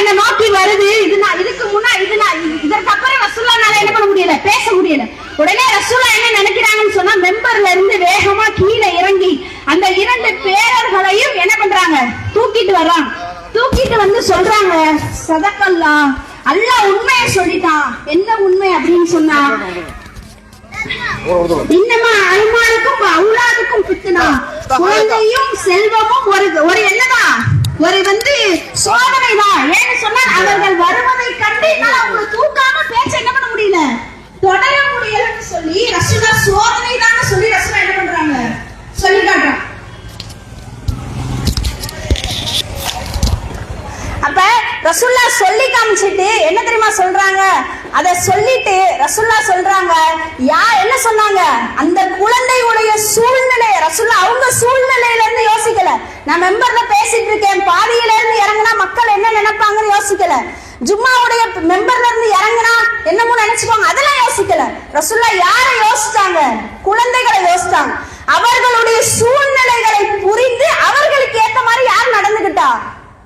என்ன நோக்கி வருது? இது நான் இதுக்கு முன்னா இது நான் இதற்கு அப்புறம் ரசூல்லானால என்ன பண்ண முடியல? பேச முடியல. உடனே ரசூலா என்ன நினைக்கிறாங்கன்னு சொன்னா மெம்பர்ல இருந்து வேகமா கீழே இறங்கி அந்த இரண்டு பேரர்களையும் என்ன பண்றாங்க? தூக்கிட்டு வர்றாங்க. தூக்கிட்டு வந்து சொல்றாங்க சதக்கல்லா அல்லாஹ் உண்மையை சொல்லிட்டான். என்ன உண்மை அப்படின்னு சொன்னா இன்னமா அல்மானுக்கும் அவுலாதுக்கும் பித்துனா குழந்தையும் செல்வமும் ஒரு ஒரு என்னதான்? ஒரு வந்து சோதனை தான் ஏன்னு சொன்னால் அவர்கள் வருவதை கண்டு அவங்களை தூக்காம பேச்ச என்ன பண்ண முடியல? தொடர முடியலன்னு சொல்லி ரசூலா சோதனை தான் சொல்லி ரசூலா என்ன பண்றாங்க? சொல்லி காட்டுறாங்க. அப்ப ரசுல்லா சொல்லி காமிச்சிட்டு என்ன தெரியுமா சொல்றாங்க? அத சொல்லிட்டு ரசுல்லா சொல்றாங்க யா என்ன சொன்னாங்க? அந்த குழந்தையுடைய சூழ்நிலை ரசுல்லா அவங்க இருந்து யோசிக்கல நான் மெம்பர்ல பேசிட்டு இருக்கேன் பாதியில இருந்து இறங்குனா மக்கள் என்ன நினைப்பாங்கன்னு யோசிக்கல. ஜும்மாவுடைய மெம்பர்ல இருந்து இறங்குனா என்னமோ நினைச்சுக்கோங்க அதெல்லாம் யோசிக்கல. ரசுல்லா யாரை யோசிச்சாங்க? குழந்தைகளை யோசிச்சாங்க. அவர்களுடைய சூழ்நிலைகளை புரிந்து அவர்களுக்கு ஏத்த மாதிரி யார் நடந்துகிட்டா?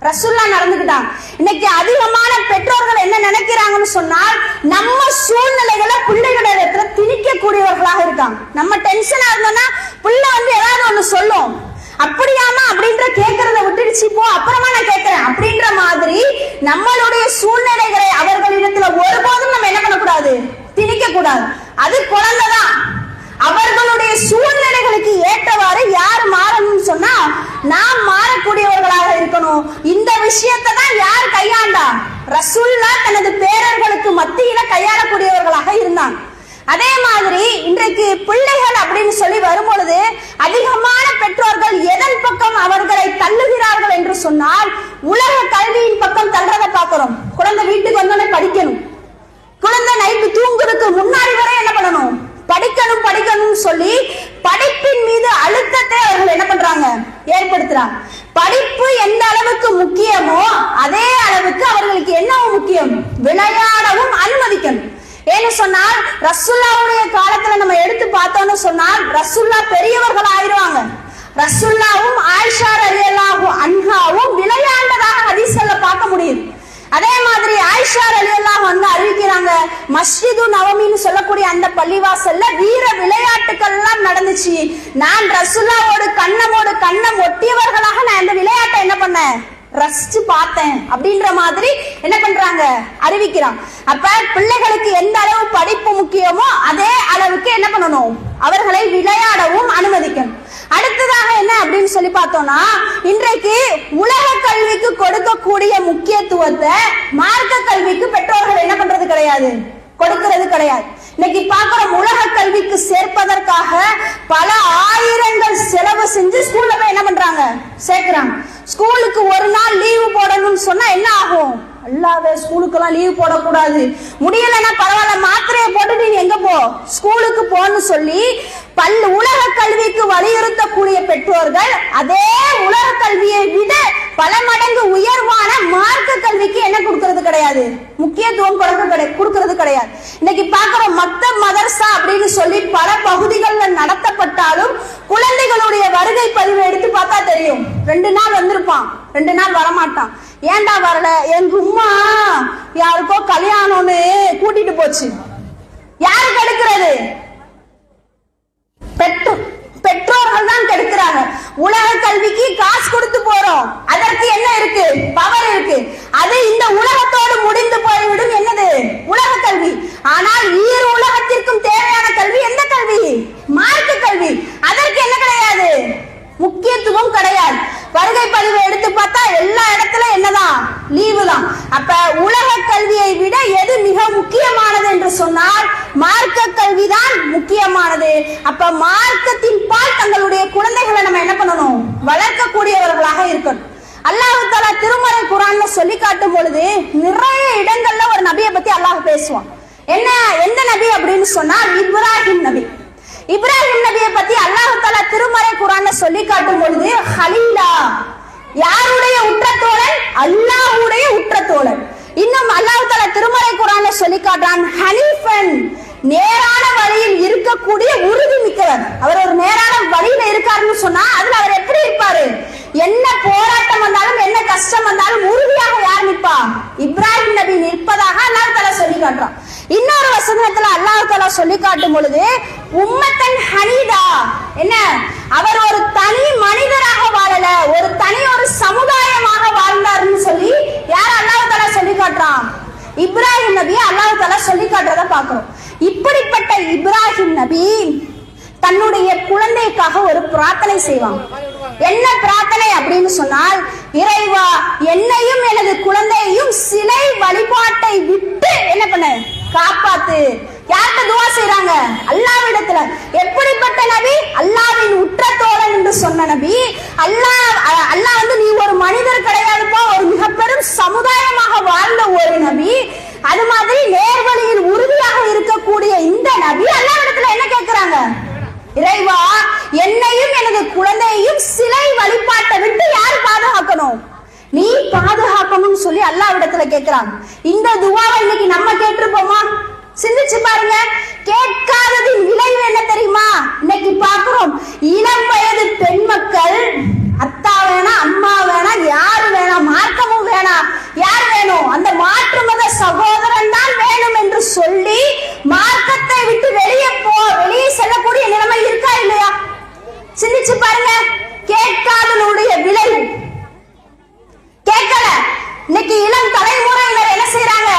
ரசுல்லா நடந்துகிட்டாங்க. இன்னைக்கு அதிகமான பெற்றோர்கள் என்ன நினைக்கிறாங்கன்னு சொன்னால் நம்ம சூழ்நிலைகளை பிள்ளைகள இடத்துல திணிக்கக்கூடியவர்களாக இருக்காங்க. நம்ம டென்ஷனா இருந்தோம்னா பிள்ளை வந்து ஏதாவது ஒண்ணு சொல்லும். அப்படியாமா அப்படின்ற கேட்கறத விட்டுடுச்சு போ அப்புறமா நான் கேட்கிறேன் அப்படின்ற மாதிரி நம்மளுடைய சூழ்நிலைகளை அவர்களிடத்துல ஒருபோதும் நம்ம என்ன பண்ணக்கூடாது? திணிக்க கூடாது அது குழந்தைதான் அவர்களுடைய சூழ்நிலைகளுக்கு ஏற்றவாறு யார் மாறணும்னு சொன்னா நாம் மாறக்கூடியவர்களாக இருக்கணும். இந்த விஷயத்தை தான் யார் கையாண்டா? ரசூல்லா தனது பேரர்களுக்கு மத்தியில கையாளக்கூடியவர்களாக இருந்தாங்க அதே மாதிரி இன்றைக்கு பிள்ளைகள் அப்படின்னு சொல்லி வரும்பொழுது அதிகமான பெற்றோர்கள் எதன் பக்கம் அவர்களை தள்ளுகிறார்கள் என்று சொன்னால் உலக கல்வியின் பக்கம் தள்ளுறதை பார்க்கிறோம். குழந்தை வீட்டுக்கு வந்தோடனே படிக்கணும். குழந்தை நைட்டு தூங்குறதுக்கு முன்னாடி வரை என்ன பண்ணணும்? படிக்கணும் படிக்கணும்னு சொல்லி படிப்பின் மீது அழுத்தத்தை அவர்கள் என்ன பண்றாங்க? ஏற்படுத்துறாங்க. படிப்பு எந்த அளவுக்கு முக்கியமோ அதே அளவுக்கு அவர்களுக்கு என்னவும் முக்கியம். விளையாடவும் அனுமதிக்கணும். ஏன்னு சொன்னால் ரசுல்லாவுடைய காலத்துல நம்ம எடுத்து பார்த்தோம்னு சொன்னால் ரசுல்லா பெரியவர்கள் ஆயிருவாங்க ரசுல்லாவும் ஆயிஷா ரலியல்லாஹு அன்ஹாவும் விளையாண்டதாக ஹதீஸ்ல பார்க்க முடியுது. அதே மாதிரி ஆயிஷா ரலியல்லாஹு வந்து அறிவிக்கிறாங்க மஸ்ஜிது நவமின்னு சொல்லக்கூடிய அந்த பள்ளிவாசல்ல வீர விளையாட்டுகள் எல்லாம் நடந்துச்சு. நான் ரசுல்லாவோடு கண்ணமோடு கண்ணம் ஒட்டியவர்களாக நான் அந்த விளையாட்டை என்ன பண்ணேன்? ரசிச்சு பார்த்தேன். அப்படின்ற மாதிரி என்ன பண்றாங்க? அறிவிக்கிறாங்க அப்ப பிள்ளைகளுக்கு எந்த அளவு படிப்பு முக்கியமோ அதே அளவுக்கு என்ன பண்ணணும்? அவர்களை விளையாடவும் அனுமதிக்கணும். அடுத்ததாக என்ன அப்படின்னு சொல்லி பார்த்தோம்னா இன்றைக்கு உலக கல்விக்கு கொடுக்கக்கூடிய முக்கியத்துவத்தை மார்க்க கல்விக்கு பெற்றோர்கள் என்ன பண்றது கிடையாது? கொடுக்கிறது கிடையாது. இன்னைக்கு பாக்குற உலக கல்விக்கு சேர்ப்பதற்காக பல ஆயிரங்கள் செலவு செஞ்சு ஸ்கூல்ல போய் என்ன பண்றாங்க? சேர்க்கிறாங்க. ஸ்கூலுக்கு ஒரு நாள் லீவு போடணும்னு சொன்னா என்ன ஆகும்? அல்லாவே ஸ்கூலுக்கெல்லாம் லீவ் போடக்கூடாது. முடியலன்னா பரவாயில்ல மாத்திரையை போட்டுட்டு நீ எங்க போ? ஸ்கூலுக்கு போன்னு சொல்லி பல் உலக கல்விக்கு வலியுறுத்தக்கூடிய பெற்றோர்கள் அதே உலக கல்வியை விட பல மடங்கு உயர்வான மார்க்க கல்விக்கு என்ன கொடுக்கறது கிடையாது? முக்கியத்துவம் கொடுக்கறது கிடையாது. இன்னைக்கு பாக்குறோம் மத்த மதர்சா அப்படின்னு சொல்லி பல பகுதிகளில் நடத்தப்பட்டாலும் குழந்தைகளுடைய வருகை பதிவு எடுத்து பார்த்தா தெரியும். ரெண்டு நாள் வந்திருப்பான். ரெண்டு நாள் வரமாட்டான். ஏன்டா வரல? எங்க உமா யாருக்கோ கல்யாணம்னு கூட்டிட்டு போச்சு. யாருக்கு கெடுக்கிறது பெற்றோர்கள் தான் கெடுக்கிறாங்க. உலக கல்விக்கு காசு கொடுத்து போறோம். அதற்கு என்ன இருக்கு? பவர் இருக்கு. அது இந்த உலகத்தோடு முடிந்து போய்விடும் என்னது? உலக கல்வி. ஆனால் ஈர் உலகத்திற்கும் தேவையான கல்வி எந்த கல்வி? மார்க்க கல்வி. அதற்கு என்ன கிடையாது? முக்கியத்துவம் கிடையாது. வருகை பதிவு எடுத்து பார்த்தா எல்லா இடத்துல என்னதான்? லீவு தான். அப்ப உலக கல்வியை விட எது மிக முக்கியமானது என்று சொன்னால் மார்க்க கல்வி தான் முக்கியமானது. அப்ப மார்க்கத்தின் பால் தங்களுடைய குழந்தைகளை நம்ம என்ன பண்ணணும்? வளர்க்கக்கூடியவர்களாக இருக்கணும். அல்லாஹ் தாலா திருமறை குரான்ல சொல்லி காட்டும் பொழுது நிறைய இடங்கள்ல ஒரு நபியை பத்தி அல்லாஹ் பேசுவான். என்ன எந்த நபி அப்படின்னு சொன்னால் இப்ராஹிம் நபி. இப்ராஹிம் நபியை பத்தி அல்லாஹ் தாலா திருமறை குரான்ல சொல்லி காட்டும் பொழுது ஹலீலா யாருடைய உற்ற தோழன்? அல்லாஹுடைய உற்ற தோழன். இன்னும் அல்லாஹ் தாலா திருமறை குரான்ல சொல்லி காட்டுறான் ஹனீஃபன். நேரான வழியில் இருக்கக்கூடிய உறுதி மிக்கவர். அவர் ஒரு நேரான வழியில இருக்காருன்னு சொன்னா அதுல அவர் எப்படி இருப்பாரு? என்ன போராட்டம் வந்தாலும் என்ன கஷ்டம் வந்தாலும் உறுதியாக யார் நிற்பா? இப்ராயிம் நபி நிற்பதாக அண்ணாவுதலா சொல்லி காட்டுறான். இன்னொரு வசனத்துல அல்லாஹ் தலா சொல்லி காட்டும் பொழுது உம்மத்தன் ஹனீதா. என்ன? அவர் ஒரு தனி மனிதராக வாழல ஒரு தனி ஒரு சமுதாயமாக வாழ்ந்தாருன்னு சொல்லி யார் அல்லாஹ் தலா சொல்லி காட்டுறான்? இப்ராஹிம் நபி அல்லாஹ் தலா சொல்லி காட்டுறத பாக்குறோம் இப்படிப்பட்ட இப்ராஹிம் நபி தன்னுடைய குழந்தைக்காக ஒரு பிரார்த்தனை செய்வாங்க என்ன பிரார்த்தனை அப்படின்னு சொன்னால் இறைவா என்னையும் எனது குழந்தையையும் சிலை வழிபாட்டை விட்டு என்ன பண்ண? காப்பாத்து. யார்கிட்ட துவா செய்யறாங்க அல்லாவிடத்துல. எப்படிப்பட்ட நபி? அல்லாவின் உற்ற தோழன் என்று சொன்ன நபி அல்லாஹ் அல்லாஹ் வந்து நீ ஒரு மனிதர் கிடையாதுப்பா ஒரு மிக பெரும் சமுதாயமாக வாழ்ந்த ஒரு நபி அது மாதிரி நேர்வழியில் உறுதியாக இருக்கக்கூடிய இந்த நபி அல்லாவிடத்துல என்ன கேட்கிறாங்க இறைவா என்னையும் எனது குழந்தையையும் சிலை வழிபாட்டை விட்டு யார் பாதுகாக்கணும் நீ பாதுகாக்கணும்னு சொல்லி கேட்கிறாங்க இந்த துவாவை இன்னைக்கு நம்ம கேட்டிருப்போமா? சிந்திச்சு பாருங்க. கேட்காததின் விளைவு என்ன தெரியுமா? இன்னைக்கு பாக்குறோம் இளம் வயது பெண் மக்கள் அத்தா வேணாம் அம்மா வேணாம் யாரு வேணாம் மார்க்கமும் வேணாம் யார் வேணும் அந்த மாற்று மத சகோதரன் தான் வேணும் என்று சொல்லி மார்க்கத்தை விட்டு வெளியே போ வெளியே செல்லக்கூடிய நிலைமை இருக்கா இல்லையா சிந்திச்சு பாருங்க கேட்காதனுடைய விளைவு கேட்கல இன்னைக்கு இளம் தலைமுறையினர் என்ன செய்றாங்க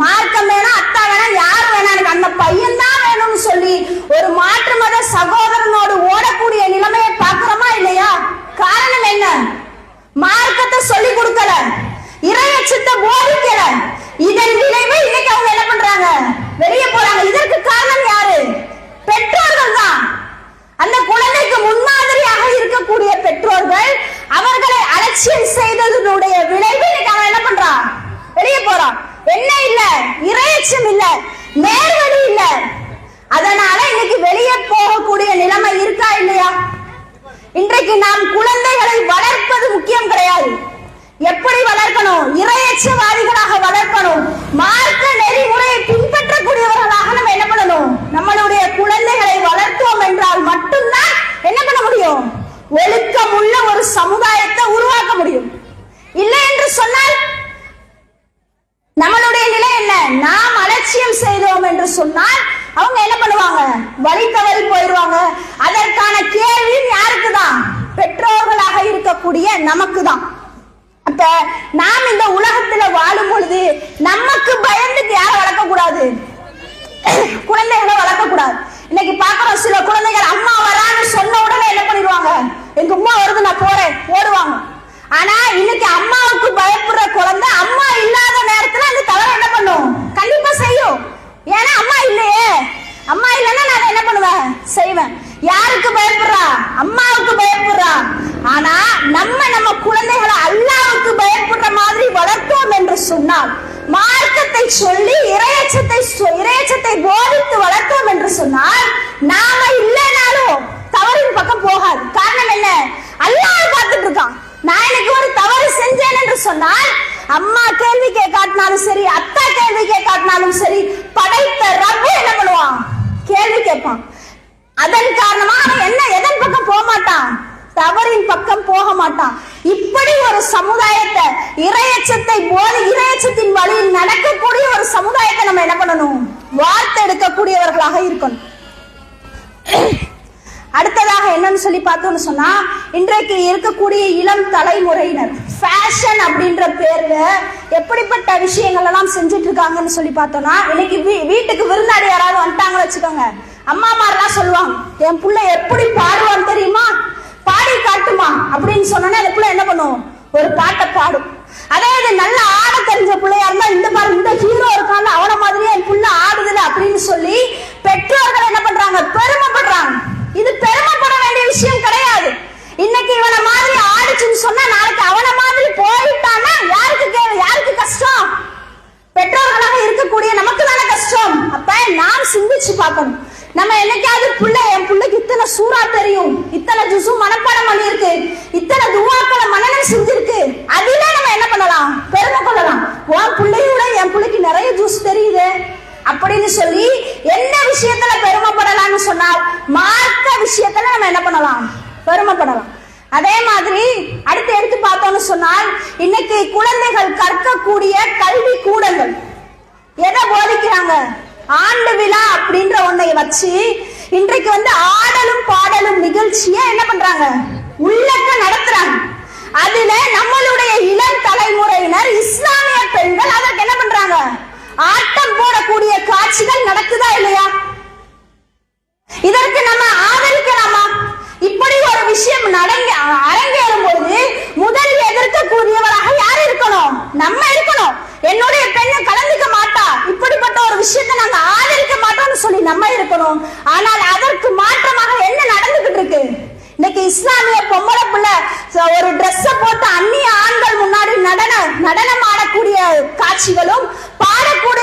மார்க்கம் வேணாம் அத்தா வேணாம் யார் வேணாம் எனக்கு அந்த பையன் தான் வேணும்னு சொல்லி ஒரு மாற்று மத சகோதரனோடு ஓடக்கூடிய நிலைமையை பார்க்கிறோமா இல்லையா காரணம் என்ன மார்க்கத்தை சொல்லி கொடுக்கல இறையச்சத்தை போதிக்கல இதன் விளைவு இன்னைக்கு அவங்க என்ன பண்றாங்க வெளியே போறாங்க இதற்கு காரணம் யாரு பெற்றோர்கள் தான் அந்த குழந்தைக்கு முன்மாதிரியாக இருக்கக்கூடிய பெற்றோர்கள் அவர்களை அலட்சியம் செய்ததனுடைய விளைவு இன்னைக்கு அவன் என்ன பண்றான் வெளியே போறான் என்ன இல்ல இறையச்சம் இல்ல நேர்வழி இல்ல அதனால இன்னைக்கு வெளியே போகக்கூடிய நிலைமை இருக்கா இல்லையா இன்றைக்கு நாம் குழந்தைகளை வளர்ப்பது முக்கியம் கிடையாது. எப்படி வளர்க்கணும்? இரையச்சவாதிகளாக வளர்க்கணும். மார்க்க நெறிமுறையை பின்பற்றக்கூடியவர்களாக நம்ம என்ன பண்ணணும்? நம்மளுடைய குழந்தைகளை வளர்த்தோம் என்றால் மட்டும்தான் என்ன பண்ண முடியும்? ஒழுக்கமுள்ள ஒரு சமுதாயத்தை உருவாக்க முடியும். இல்லை என்று சொன்னால் நம்மளுடைய நிலை என்ன? நாம் அலட்சியம் செய்தோம் என்று சொன்னால் அவங்க என்ன பண்ணுவாங்க? வழி தவறி போயிடுவாங்க. அதற்கான கேள்வி யாருக்கு தான் பெற்றோர்களாக இருக்கக்கூடிய நமக்கு தான் அப்ப நாம் இந்த உலகத்துல வாழும் பொழுது நமக்கு பயந்துட்டு யாரை வளர்க்க கூடாது குழந்தைகளை வளர்க்க கூடாது இன்னைக்கு பாக்குறோம் சில குழந்தைகள் அம்மா வரான்னு சொன்ன உடனே என்ன பண்ணிடுவாங்க? எங்க அம்மா வருது நான் போறேன் ஓடுவாங்க. ஆனா இன்னைக்கு அம்மாவுக்கு பயப்படுற குழந்தை ஏன்னா அம்மா இல்லையே. அம்மா இல்லைன்னா நான் என்ன பண்ணுவேன்? செய்வேன். யாருக்கு பயப்படுறா? அம்மாவுக்கு பயப்படுறா. ஆனா நம்ம நம்ம குழந்தைகளை அல்லாவுக்கு பயப்படுற மாதிரி வளர்த்தோம் என்று சொன்னால் மார்க்கத்தை சொல்லி இரையச்சத்தை சொ- இரையச்சத்தை போதித்து வளர்த்தோம் என்று சொன்னால் நாம இல்லைனாலும் தவறின் பக்கம் போகாது. காரணம் என்ன? அல்லாஹ் பார்த்துட்டு இருக்கான். நான் இன்னைக்கு ஒரு தவறு செஞ்சேன் என்று சொன்னால் அம்மா கேள்வி கேட்காட்டினாலும் சரி அத்தா கேள்வி கேட்காட்டினாலும் சரி கேள்வி கேட்பான். அதன் காரணமா அவன் என்ன எதன் பக்கம் போக மாட்டான்? தவறின் பக்கம் போக மாட்டான். இப்படி ஒரு சமுதாயத்தை இரையச்சத்தை போது இரையச்சத்தின் வழியில் நடக்கக்கூடிய ஒரு சமுதாயத்தை நம்ம என்ன பண்ணணும்? வார்த்தெடுக்கக்கூடியவர்களாக இருக்கணும். அடுத்ததாக என்னன்னு சொல்லி பார்த்தோம்னு சொன்னா இன்றைக்கு இருக்கக்கூடிய இளம் தலைமுறையினர். ஃபேஷன் அப்படின்ற பேர்ல எப்படிப்பட்ட விஷயங்கள் எல்லாம் செஞ்சுட்டு இருக்காங்கன்னு சொல்லி பார்த்தோம்னா இன்னைக்கு வீ- வீட்டுக்கு விருந்தாடி யாராவது வந்துட்டாங்கன்னு வச்சுக்கோங்க. அம்மா மாதிரிலாம் சொல்லுவாங்க என் புள்ள எப்படி பாடுவான்னு தெரியுமா? பாடி காட்டுமா? அப்படின்னு சொன்னோன்னா அந்த புள்ள என்ன பண்ணுவோம் ஒரு பாட்டை பாடும். அதாவது நல்ல ஆட தெரிஞ்ச பிள்ளையா இருந்தா இந்த பாரு இந்த ஹீரோ இருக்கான்னு அவன மாதிரியே என் புள்ள ஆடுதுல அப்படின்னு சொல்லி பெற்றோர்கள் என்ன பண்றாங்க பெருமைப்படுறாங்க இது பெருமைப்பட வேண்டிய விஷயம் கிடையாது இன்னைக்கு இவன மாதிரி ஆடிச்சுன்னு சொன்னா நாளைக்கு அவன மாதிரி போயிட்டான்னா யாருக்கு கே- யாருக்கு கஷ்டம் பெற்றோர்களாக இருக்கக்கூடிய நமக்கு தானே கஷ்டம் அப்ப நாம் சிந்திச்சு பார்க்கணும் நம்ம என்னைக்காவது புள்ள என் புள்ளைக்கு இத்தனை சூறா தெரியும் இத்தனை ஜுசு மனப்பாடம் பண்ணியிருக்கு இத்தனை துவாக்களை மனநம் செஞ்சிருக்கு அதிலே நம்ம என்ன பண்ணலாம் பெருமை கொள்ளலாம் உன் பிள்ளையோட என் பிள்ளைக்கு நிறைய ஜூஸ் தெரியுது அப்படின்னு சொல்லி என்ன விஷயத்துல பெருமைப்படலாம்னு சொன்னால் மார்க்க விஷயத்துல நம்ம என்ன பண்ணலாம்? பெருமைப்படலாம். அதே மாதிரி அடுத்து எடுத்து பார்த்தோம்னு சொன்னால் இன்னைக்கு குழந்தைகள் கற்கக்கூடிய கல்வி கூடங்கள். எதை போதிக்கிறாங்க? ஆண்டு விழா அப்படின்ற ஒன்றை வச்சு இன்றைக்கு வந்து ஆடலும் பாடலும் நிகழ்ச்சியை என்ன பண்றாங்க? உள்ளக்க நடத்துறாங்க. அதுல நம்மளுடைய இளம் தலைமுறையினர் இஸ்லாமிய பெண்கள் ஆட்டம் போடக்கூடிய காட்சிகள் நடக்குதா இல்லையா? இதற்கு நம்ம ஆதரிக்கலாமா? இப்படி ஒரு விஷயம் நடங்க அரங்கேறும் பொழுது முதல் எதிர்க்கக்கூடியவராக யார் இருக்கணும்? நம்ம இருக்கணும். என்னுடைய பெண்ணை கலந்துக்க மாட்டா. இப்படிப்பட்ட ஒரு விஷயத்தை நாங்க ஆதரிக்க மாட்டோம்னு சொல்லி நம்ம இருக்கணும். ஆனால் அதற்கு மாற்றமாக என்ன நடந்துகிட்டு இருக்கு? இன்னைக்கு இஸ்லாமிய பொம்பளை பிள்ளை ஒரு Dress போட்டு அந்நிய ஆண்கள் முன்னாடி நடன நடனம் ஆடக்கூடிய காட்சிகளும்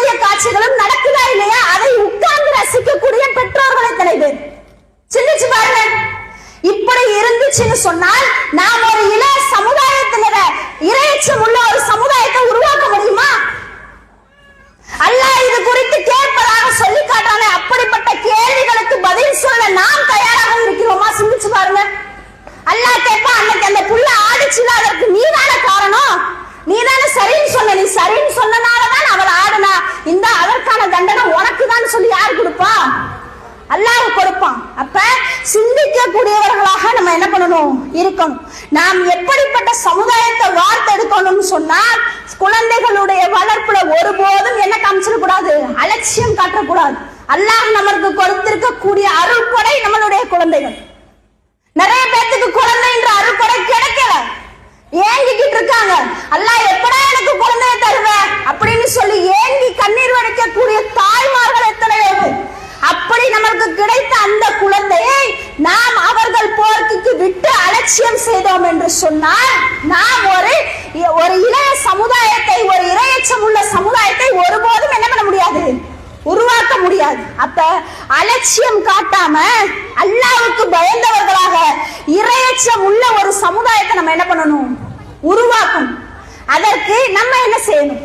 பாடக்கூடிய காட்சிகளும் நடக்குதா இல்லையா? அதை உட்கார்ந்து ரசிக்கக்கூடிய பெற்றோர்களை தலைவர் சிந்திச்சு பாருங்க இப்படி இருந்துச்சுன்னு சொன்னால் நாம் ஒரு இள சமுதாயத்தினர இறைச்சம் உள்ள ஒரு சமுதாயத்தை உருவாக்க முடியுமா? அல்ல இது குறித்து கேட்பதாக சொல்லி காட்டானே அப்படிப்பட்ட கேள்விகளுக்கு பதில் சொல்ல நாம் தயாராக இருக்கிறோமா சிந்திச்சு பாருங்க அல்லாஹ் கேட்பா அன்னைக்கு அந்த புள்ள ஆடிச்சுல அதற்கு நீதான காரணம் நீதானே சரின்னு சொன்ன நீ சரின்னு சொன்னனாலதான் அவள் ஆடுனா இந்த அதற்கான தண்டனை உனக்கு தான் சொல்லி யார் கொடுப்பா அல்லாஹ் கொடுப்பான் அப்ப சிந்திக்க கூடியவர்களாக நம்ம என்ன பண்ணணும் இருக்கணும் நாம் எப்படிப்பட்ட சமுதாயத்தை வார்த்தெடுக்கணும்னு சொன்னா குழந்தைகளுடைய வளர்ப்புல ஒருபோதும் என்ன காமிச்சிடக்கூடாது? அலட்சியம் காட்டக்கூடாது. அல்லாஹ் நமக்கு கொடுத்திருக்கக்கூடிய அருள்கொடை நம்மளுடைய குழந்தைகள். நிறைய பேத்துக்கு குழந்தைன்ற அருள்கொடை கிடைக்கல. ஏங்கிக்கிட்டு இருக்காங்க. அல்லாஹ் எப்படா எனக்கு குழந்தைய தருவேன் அப்படின்னு சொல்லி ஏங்கி கண்ணீர் வடிக்கக்கூடிய தாய்மார்கள் எத்தனை அப்படி நமக்கு கிடைத்த அந்த குழந்தையை நாம் அவர்கள் போர்க்கு விட்டு அலட்சியம் செய்தோம் என்று சொன்னால் நாம் ஒரு ஒரு இளைய சமுதாயத்தை அலட்சம் உள்ள சமுதாயத்தை ஒருபோதும் என்ன பண்ண முடியாது? உருவாக்க முடியாது. அப்ப அலட்சியம் காட்டாம அல்லாவுக்கு பயந்தவர்களாக இரையச்சம் உள்ள ஒரு சமுதாயத்தை நம்ம என்ன பண்ணணும்? உருவாக்கணும். அதற்கு நம்ம என்ன செய்யணும்?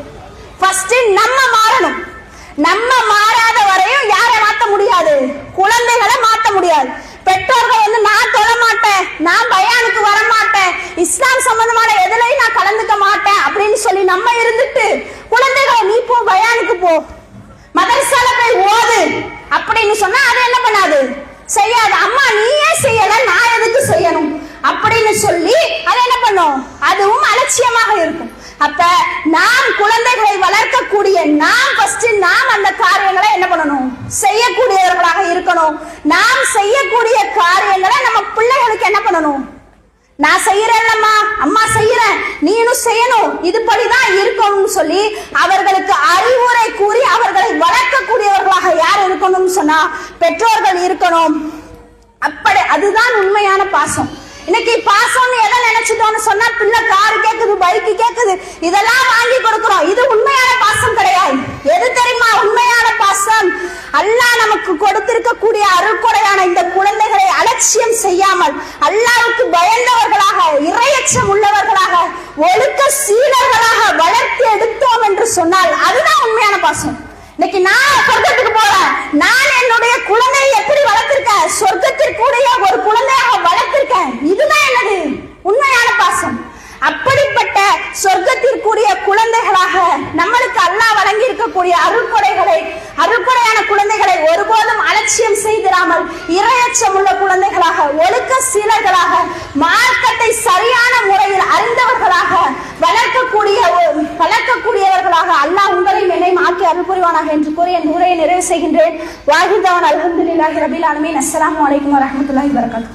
ஃபர்ஸ்ட் நம்ம மாறணும். நம்ம மாறாத வரையும் யாரை மாத்த முடியாது? குழந்தைகளை மாத்த முடியாது. பெற்றோர்கள் வந்து நான் தொழ மாட்டேன் நான் பயானுக்கு வர மாட்டேன் இஸ்லாம் சம்பந்தமான எதுலையும் நான் கலந்துக்க மாட்டேன் அப்படின்னு சொல்லி நம்ம இருந்துட்டு குழந்தைகளை நீ போ பயானுக்கு போ மதரசால போய் ஓது அப்படின்னு சொன்னா அது என்ன பண்ணாது செய்யாது அம்மா நீயே செய்யல நான் எதுக்கு செய்யணும் அப்படின்னு சொல்லி அது என்ன பண்ணும் அதுவும் அலட்சியமாக இருக்கும் அப்ப நாம் குழந்தைகளை வளர்க்கக்கூடிய நாம் ஃபர்ஸ்ட் நாம் அந்த காரியங்களை என்ன பண்ணணும் செய்யக்கூடியவர்களாக இருக்கணும். நாம் செய்யக்கூடிய காரியங்களை நம்ம பிள்ளைகளுக்கு என்ன பண்ணணும்? நான் செய்யறேன்லம்மா அம்மா செய்யறேன் நீனும் செய்யணும். இதுபடிதான் இருக்கணும்னு சொல்லி அவர்களுக்கு அறிவுரை கூறி அவர்களை வளர்க்கக்கூடியவர்களாக யார் இருக்கணும்னு சொன்னா பெற்றோர்கள் இருக்கணும். அப்படி அதுதான் உண்மையான பாசம். இன்னைக்கு பாசம்னு எதை நினைச்சிட்டோம்னு சொன்னா பிள்ளை காரு கேக்குது பைக்கு கேக்குது இதெல்லாம் வாங்கி கொடுக்கிறோம். இது உண்மையான பாசம் கிடையாது. இருக்கக்கூடிய அருள்கொடையான இந்த குழந்தைகளை அலட்சியம் செய்யாமல் அல்லாவுக்கு பயந்தவர்களாக இரையச்சம் உள்ளவர்களாக ஒழுக்க சீலர்களாக வளர்த்து எடுத்தோம் என்று சொன்னால் அதுதான் உண்மையான பாசம். இன்னைக்கு நான் சொர்க்கத்துக்கு போறேன். நான் என்னுடைய குழந்தையை எப்படி வளர்த்திருக்கேன்? சொர்க்கத்திற்குடைய ஒரு குழந்தையாக வளர்த்திருக்கேன். இதுதான் என்னது? உண்மையான பாசம். அப்படிப்பட்ட சொர்க்க செய்கின்றேன் வாஹிதவன் அல்ஹம்துலில்லாஹி ரபில் ஆலமீன் அஸ்ஸலாமு அலைக்கும் வரஹ்மத்துல்லாஹி வபரகாத்துஹு